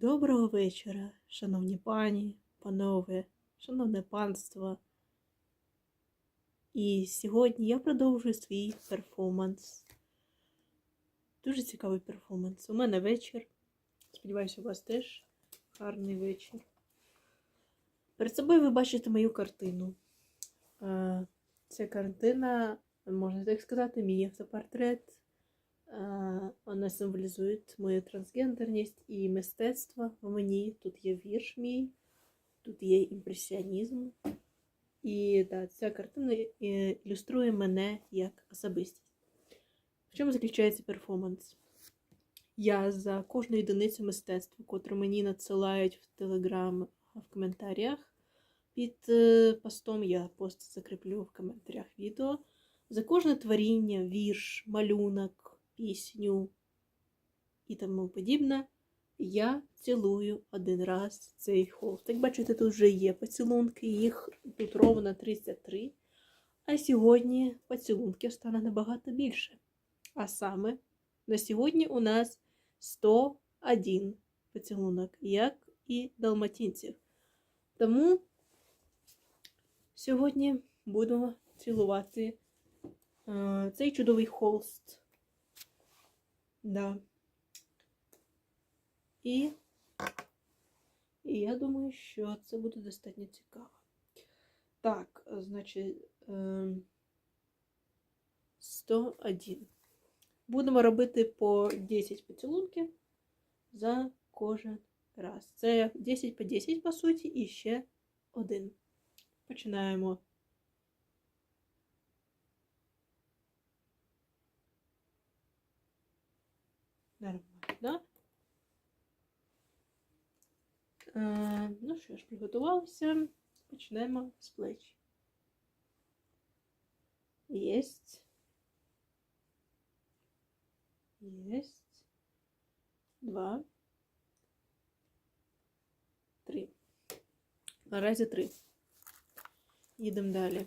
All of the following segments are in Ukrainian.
Доброго вечора, шановні пані, панове, шановне панство. І сьогодні я продовжую свій перформанс. Дуже цікавий перформанс. У мене вечір. Сподіваюся, у вас теж гарний вечір. Перед собою ви бачите мою картину. Е, Ця картина, можна так сказати, мій автопортрет. Е, Вона символізує мою трансгендерність і мистецтво в мені. Тут є вірш мій, тут є імпресіонізм. І да, ця картина е, ілюструє мене як особистість. В чому заключається перформанс? Я за кожну одиницю мистецтва, котру мені надсилають в Телеграм в коментарях під е, постом, я пост закріплю в коментарях відео. За кожне творіння, вірш, малюнок, пісню і тому подібне, я цілую один раз цей холст. Як бачите, тут вже є поцілунки, їх тут ровно 33. А сьогодні поцілунків стане набагато більше. А саме, на сьогодні у нас 101 поцілунок, як і далматинців. Тому сьогодні будемо цілувати е, цей чудовий холст. Да. І, і я думаю, що це буде достатньо цікаво. Так, значить, ем, 101. Будемо робити по 10 поцілунків за кожен раз. Це 10 по 10, по суті, і ще один. Починаємо. Нормально. Е, ну що ж, приготувалися. Почнемо з плеч. Єсть. Єсть. Два. Три. Наразі три. Їдемо далі.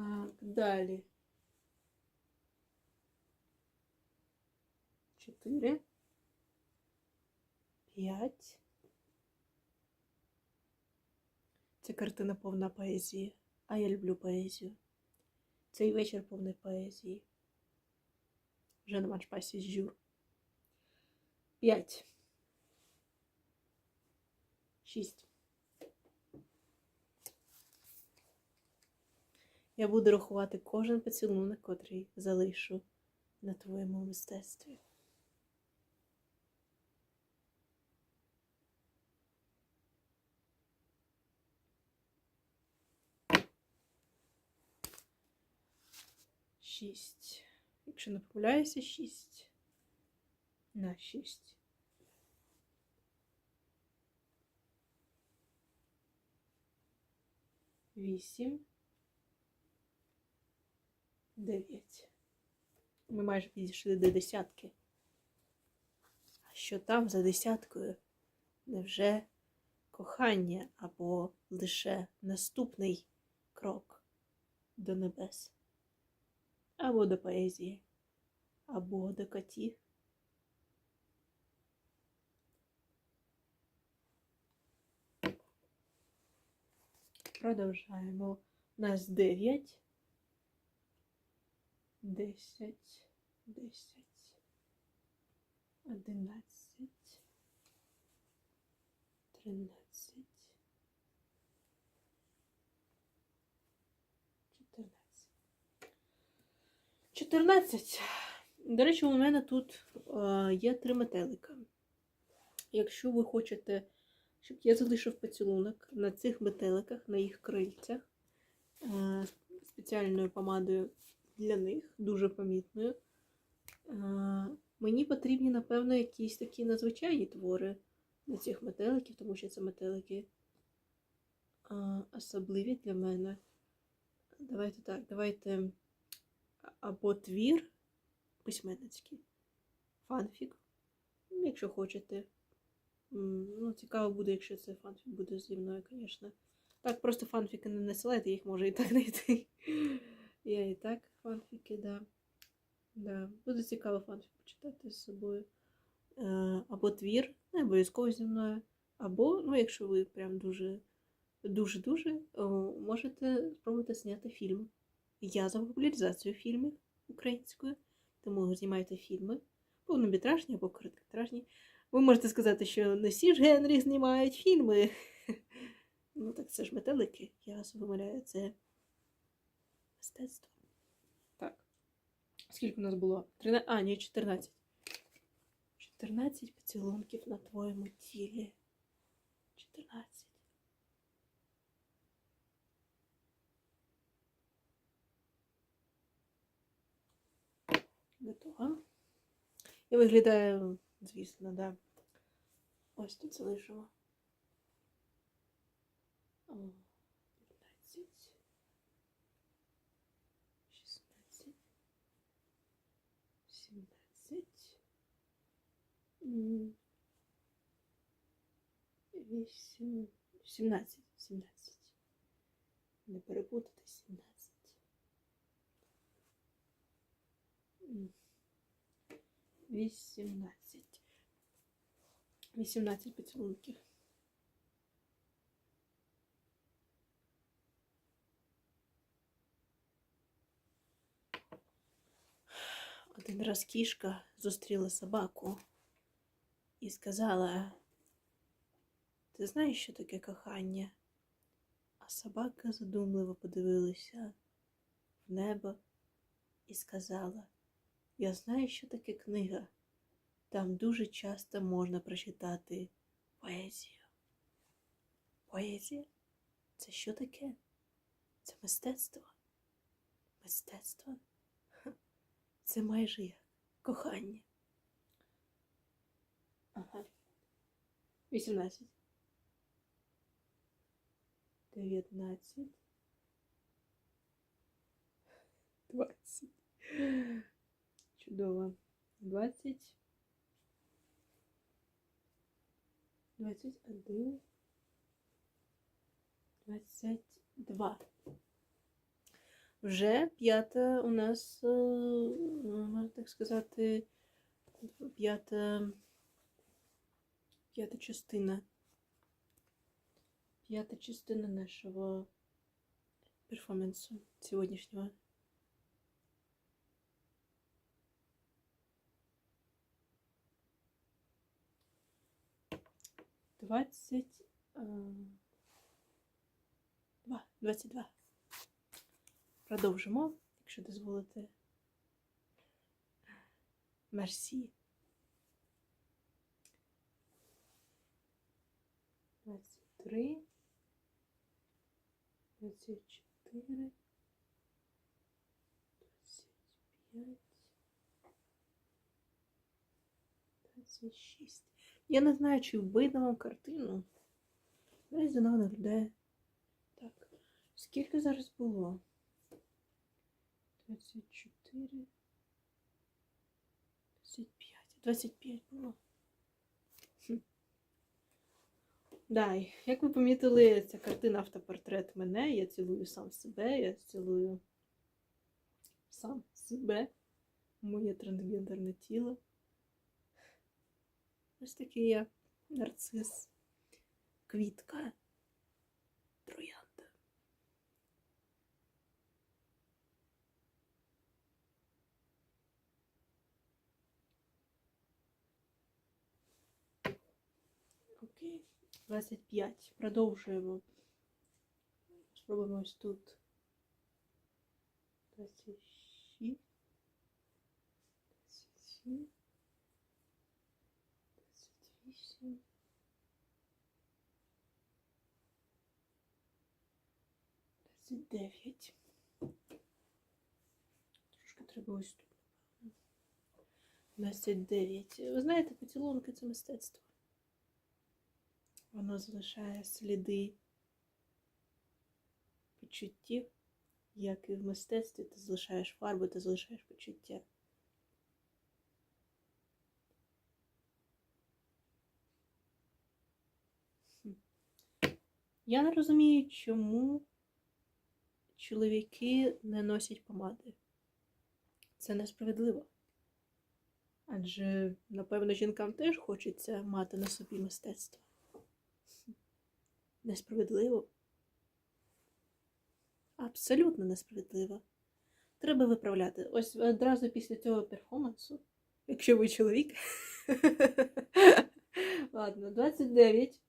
Так, далі. Чотири. П'ять. Ця картина повна поезії, а я люблю поезію. Цей вечір повний поезії. Вже нема чпасі жюр. П'ять. Шість. Я буду рахувати кожен поцілунок, котрий залишу на твоєму мистецтві. Шість. Якщо не помиляюся, шість. На шість. Вісім. Дев'ять. Ми майже підійшли до десятки. А що там за десяткою? Невже кохання або лише наступний крок до небес? Або до поезії, або до котів? Продовжаємо. У нас дев'ять. Десять, десять, одинадцять, тринадцять, чотирнадцять. Чотирнадцять. До речі, у мене тут е, є три метелика. Якщо ви хочете, щоб я залишив поцілунок на цих метеликах, на їх крильцях, е, спеціальною помадою для них, дуже помітною. Е, Мені потрібні, напевно, якісь такі надзвичайні твори на цих метеликів, тому що це метелики е, особливі для мене. Давайте так, давайте або твір письменницький, фанфік, якщо хочете, Ну, цікаво буде, якщо це фанфік буде зі мною, звісно. Так, просто фанфіки не насилайте, їх може і так знайти. Я і так фанфіки, да. Да. Буде цікаво фанфік почитати з собою. Е, або твір, не обов'язково зі мною. Або, ну, якщо ви прям дуже дуже-дуже, можете спробувати зняти фільм. Я за популяризацію фільмів українською, тому знімайте фільми, повнометражні або короткометражні. Ви можете сказати, що не всі ж Генрі знімають фільми. Ну, так це ж метелики, я вимовляю, це мистецтво. Скільки у нас було? 13... А, ні, 14. 14 поцілунків на твоєму тілі. 14. Готова. І виглядає, звісно, да. Ось тут залишимо. О, 15. 16. 17. М, 8. 17. 17. Не перепутати 17. М. 18. 18 поцілунків. Один раз кішка зустріла собаку і сказала: Ти знаєш, що таке кохання? А собака задумливо подивилася в небо і сказала: Я знаю, що таке книга. Там дуже часто можна прочитати поезію. Поезія? Це що таке? Це мистецтво. Мистецтво? Це майже як кохання. Ага. 18. 19. 20. Чудово. 20. 21. 22. Вже п'ята у нас, е, можна так сказати, п'ята, п'ята частина. П'ята частина нашого перформансу сьогоднішнього. Двадцять е, два. Двадцять два. Продовжимо, якщо дозволите. Мерсі. 23, 24, 25, 26. Я не знаю, чи видно вам картину. Десь вона виглядає. Так. Скільки зараз було? 24, 25. 25 було. Хм. Да, як ви помітили, ця картина автопортрет мене. Я цілую сам себе, я цілую сам себе, моє трансгендерне тіло. Ось такий я нарцис, квітка, 25. Продовжуємо. Спробуємо ось тут. 26. 27. 28. 29. Трошки треба ось тут. 29. Ви знаєте, поцілунки це мистецтво. Воно залишає сліди почуттів, як і в мистецтві ти залишаєш фарби, ти залишаєш почуття. Я не розумію, чому чоловіки не носять помади. Це несправедливо. Адже, напевно, жінкам теж хочеться мати на собі мистецтво. Несправедливо. Абсолютно несправедливо. Треба виправляти. Ось одразу після цього перформансу, якщо ви чоловік. Ладно, 29.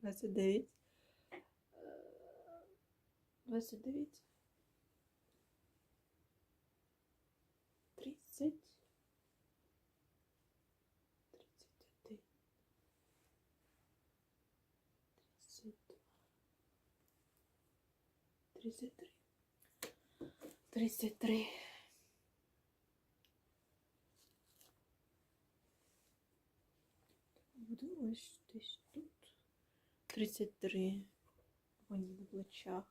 29. Е, 29. 30. 33. 33. Буду ось десь тут. 33. Вон на плечах.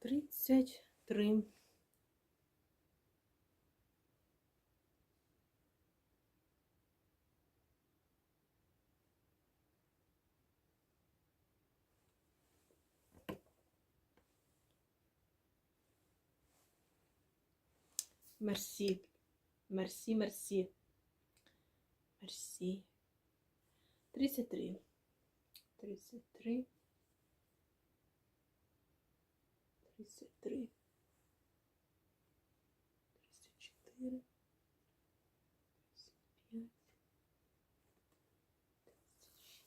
Тридцять три. Мерсі. Мерсі, мерсі. Мерсі. 33. 33. 33. 34. 35.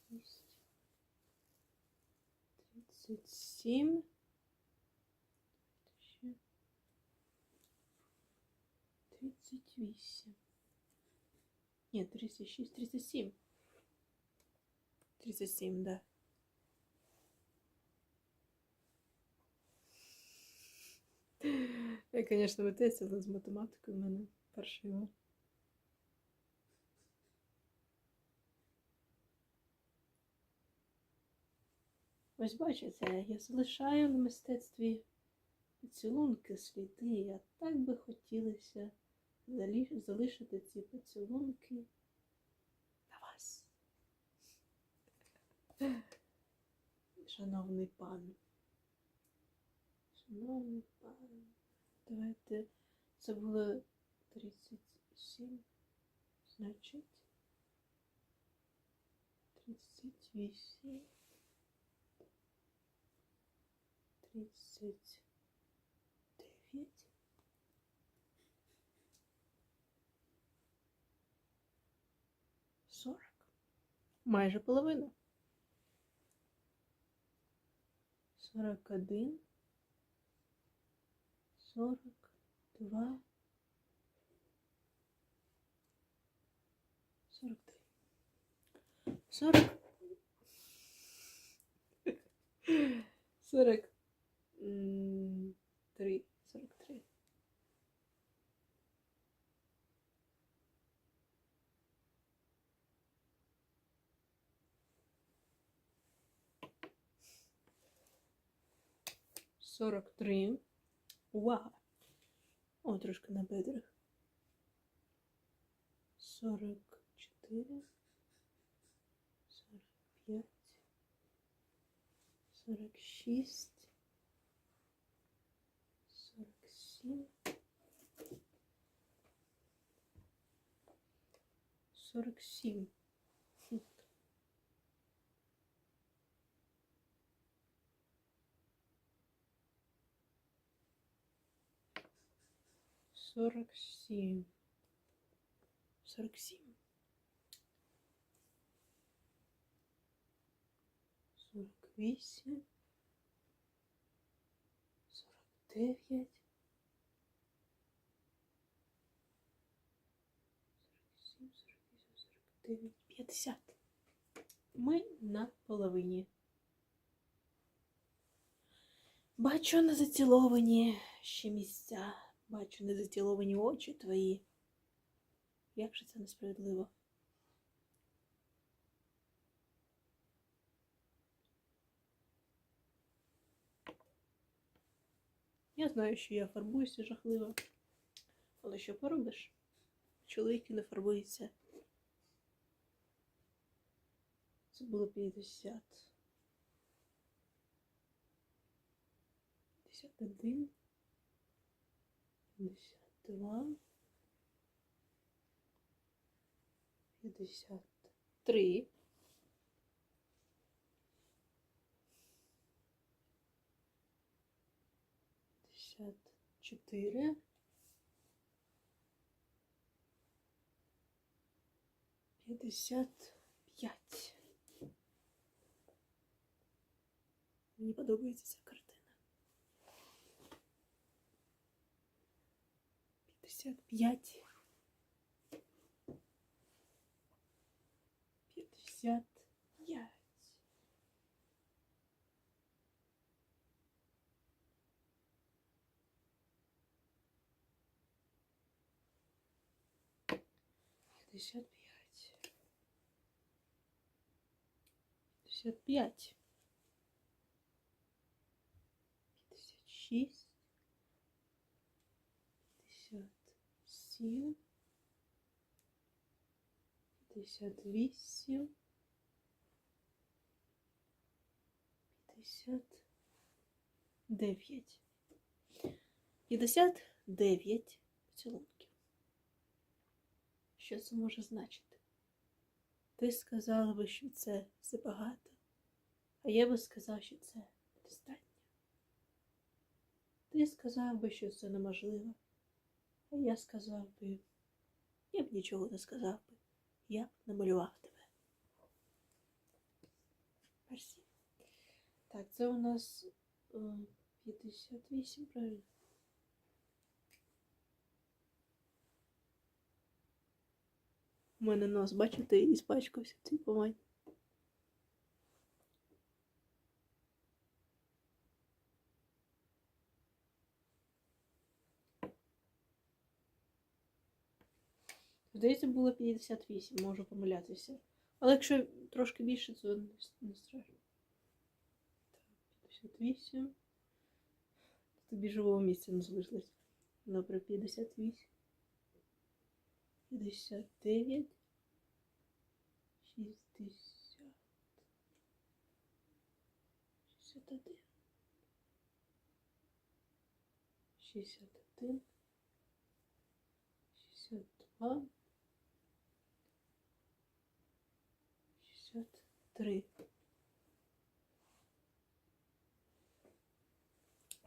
36. 37. 38. Ні, 36, 37. 37, да. Я, звісно, митець, але з математикою в мене перший. Ось бачите, я залишаю на мистецтві поцілунки, сліди. А так би хотілося залишити ці поцілунки на вас. Шановний пан. Шановний пан. Давайте. Це було 37. Значить. 38. 39. 40. Майже половина. 41. 42. 43. 40. 40. м, Три. 43. 43. Увага! О, трошки на бедрах. 44. 45. 46. 47. 47. 47. 47. 48. 49. 47, 48, 49, 50. Ми на половині. Бачу на заціловані ще місця. Бачу незаціловані очі твої. Як же це несправедливо? Я знаю, що я фарбуюся жахливо. Але що поробиш? Чоловіки не фарбуються. Це було 50. 51. 52. 53. Пятьдесят четыре. Пятьдесят п'ять. Мені подобається ця картина. П'ятдесят п'ять. П'ятдесят п'ять. П'ятдесят п'ять. П'ятдесят п'ять. П'ятдесят шість. П'ятдесят сім. П'ятдесят вісім. П'ятдесят дев'ять. П'ятдесят дев'ять поцілунків. Що це може значити? Ти сказала би, що це забагато, а я би сказав, що це достатньо. Ти сказав би, що це неможливо, я сказав би, я б нічого не сказав би, я б намалював тебе. Мерсі. Так, це у нас е, 58, правильно? У мене нос, бачите, і спачкався в цій. Здається, було 58, можу помилятися. Але якщо трошки більше, то не, страшно. Так, 58. Тобі живого місця не залишилось. Добре, 58. 59. 60. 61. 61. 62. 63.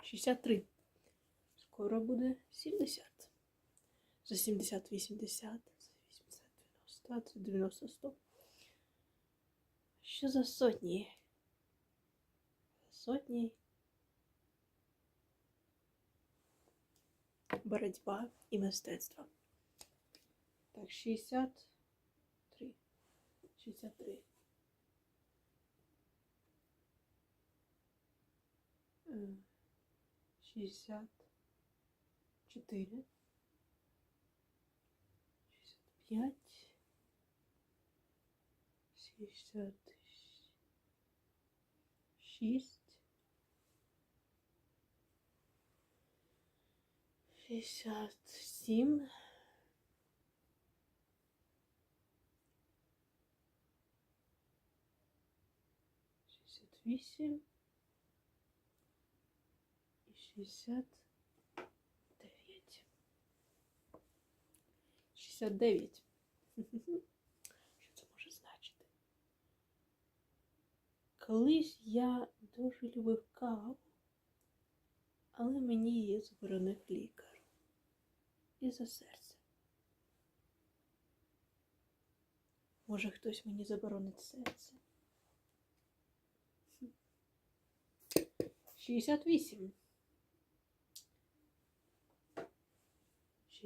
63. Скоро буде 70. За 70, 80, за 80, 90, за 90, 100. Що за сотні? За Сотні. Боротьба і мистецтво. Так, 63. 63. шестьдесят четыре, шестьдесят пять, шестьдесят шесть, шестьдесят семь. Вісім, 69. 69. Що це може значити? Колись я дуже любив каву, але мені її заборонив лікар. І за серце. Може хтось мені заборонить серце? 68.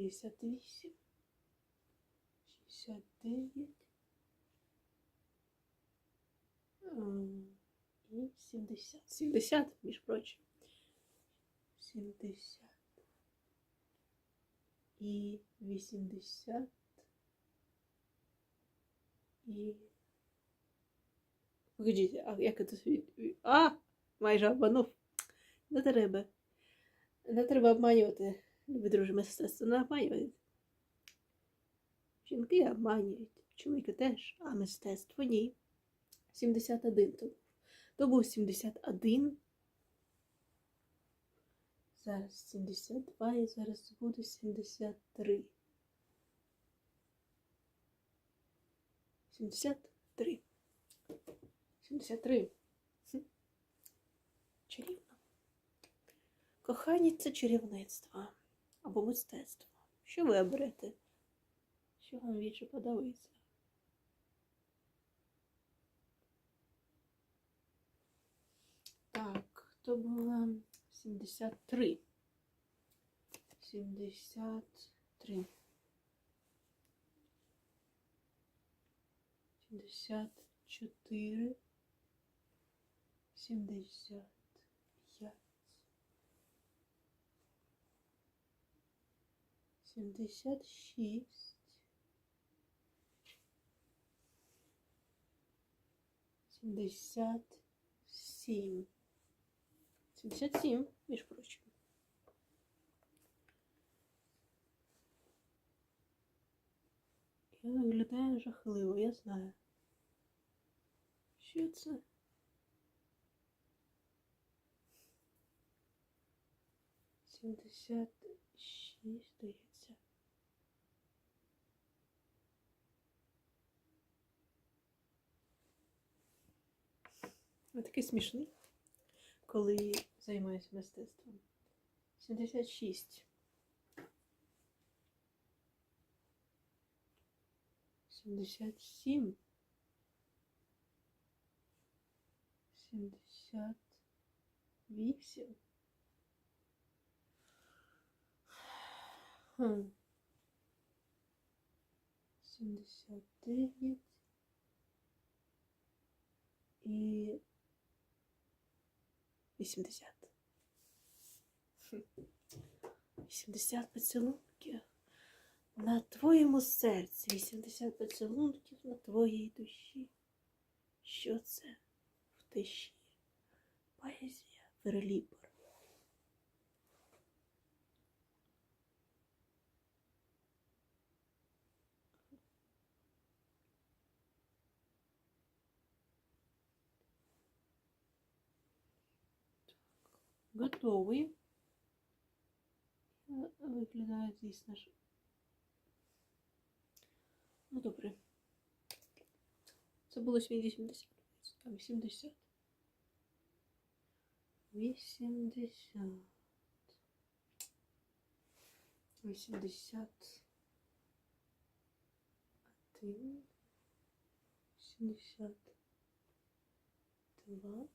68. 69. Ем, І 70. 70, між прочим. 70. І 80. І... Погодіть, а як це? від- А! Майже обманув. Не треба. Не треба обманювати. Мистецтво не обманюють. Жінки обманюють, чоловіки теж, а мистецтво ні. 71 то. То був 71. Зараз 72 і зараз буде 73. 73. 73. Хм. Чарівно. Кохання це чарівництво або мистецтво. Що ви оберете? Що вам більше подобається? Так, то було 73. 73. 74. 75. 76. 77. 77, між прочим. Я виглядаю жахливо, я знаю. Що це? Сімдесят шість, Здається. Ви такий смішний, коли займаюся мистецтвом. 76. 77. 78. 79. І 80. Хм. 80 поцілунків на твоєму серці. 80 поцілунків на твоїй душі. Що це в тиші? Поезія Верлібор. Готовий. Е, Виглядає, звісно ж. Ну. Це було 80. А 80. 80. 80. 1. 72.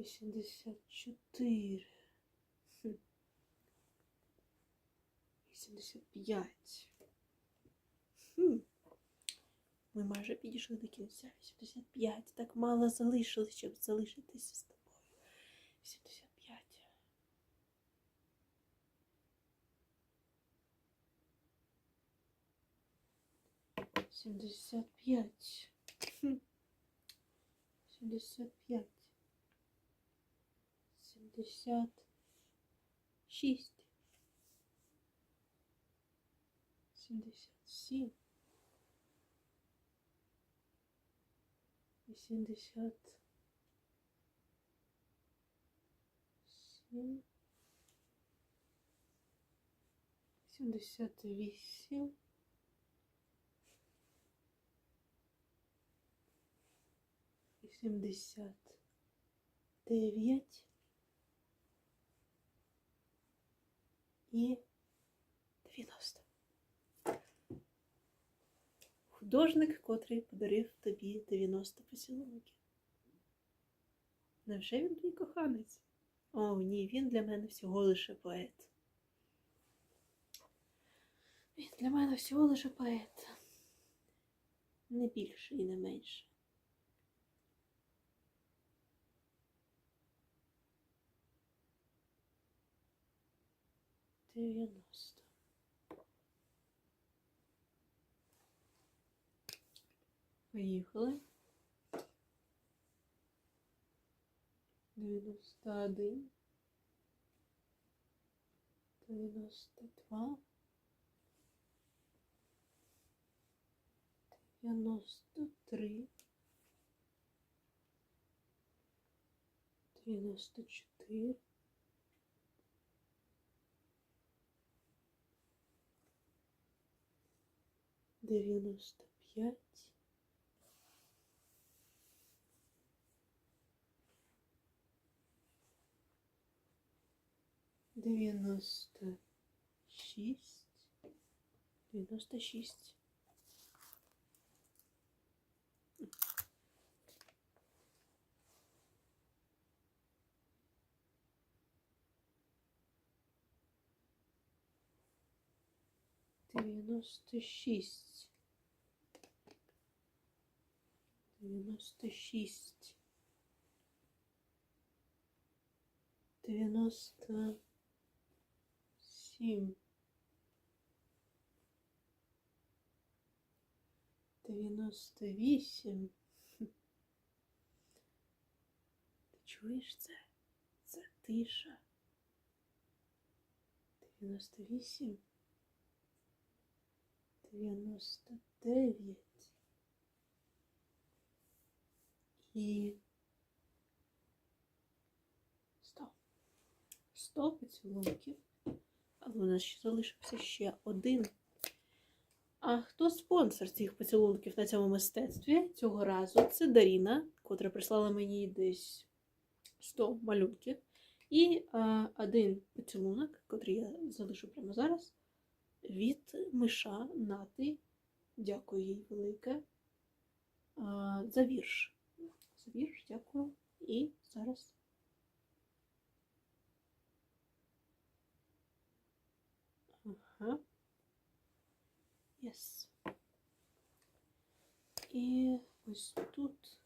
84. Хм. 85. Хм. Ми майже підійшли до кінця. 85. Так мало залишилось, щоб залишитися з тобою. 85. Сімдесят п'ять. Сімдесят п'ять. 76, 77, 87, 7, 78, 79, І 90. Художник, котрий подарив тобі 90 поцілунків. Невже він твій коханець? О, ні, він для мене всього лише поет. Він для мене всього лише поет. Не більше і не менше. Дев'яносто. Поїхали. Дев'яносто один. дев'яносто два, дев'яносто три, дев'яносто чотири, дев'яносто п'ять, дев'яносто шість, дев'яносто шість. Дев'яносто шість. Дев'яносто шість. Дев'яносто сім. Дев'яносто вісім. Ти чуєш це? Це тиша. Дев'яносто вісім. Дев'яносто дев'ять. І сто. Сто поцілунків. Але у нас ще залишився ще один. А хто спонсор цих поцілунків на цьому мистецтві цього разу? Це Даріна, котра прислала мені десь 100 малюнків. І а, один поцілунок, котрий я залишу прямо зараз, від Миша Нати. Дякую їй велике. А, за вірш. Вірш, дякую. І зараз. Ага. Yes. І ось тут.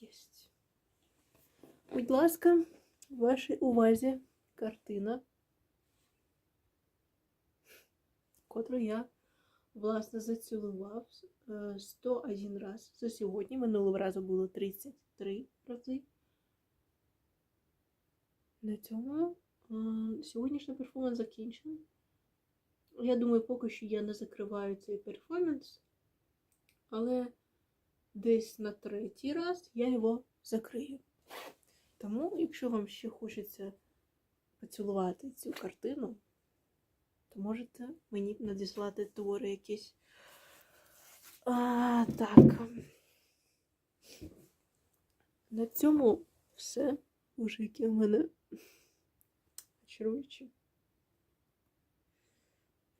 Єсть. Будь ласка, в вашій увазі картина, котру я, власне, зацілував е, 101 раз за сьогодні. Минулого разу було 33 рази. На цьому е, сьогоднішній перформанс закінчений. Я думаю, поки що я не закриваю цей перформанс, але десь на третій раз я його закрию. Тому, якщо вам ще хочеться поцілувати цю картину, можете мені надіслати твори якісь. А, так. На цьому все. Боже, які в мене очаруючі.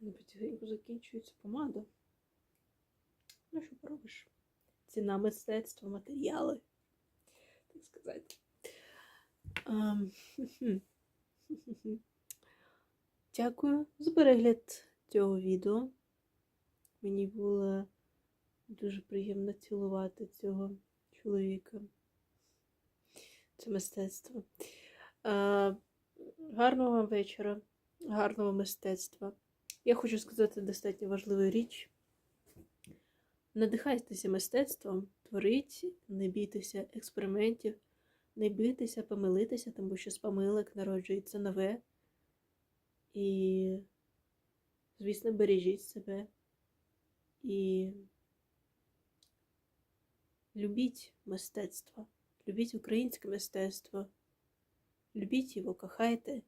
Потихеньку закінчується помада. Ну, що поробиш? Ціна мистецтва, матеріали, так сказати. Хм-хм. Дякую за перегляд цього відео. Мені було дуже приємно цілувати цього чоловіка. Це мистецтво. А, гарного вам вечора, гарного мистецтва. Я хочу сказати достатньо важливу річ. Надихайтеся мистецтвом, творіть, не бійтеся експериментів, не бійтеся помилитися, тому що з помилок народжується нове. І, звісно, бережіть себе. І любіть мистецтво, любіть українське мистецтво, любіть його, кохайте,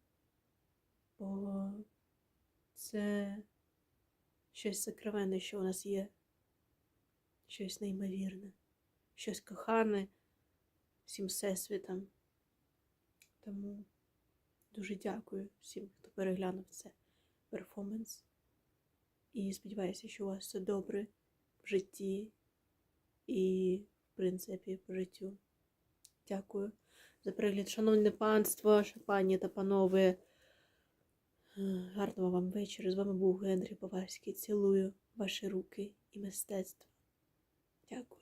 бо це щось сокровенне, що у нас є, щось неймовірне, щось кохане всім всесвітом. Тому дуже дякую всім, хто переглянув це перформанс. І сподіваюся, що у вас все добре в житті і, в принципі, по життю. Дякую за перегляд, шановне панство, пані та панове. Гарного вам вечора. З вами був Генрі Баварський. Цілую ваші руки і мистецтво. Дякую.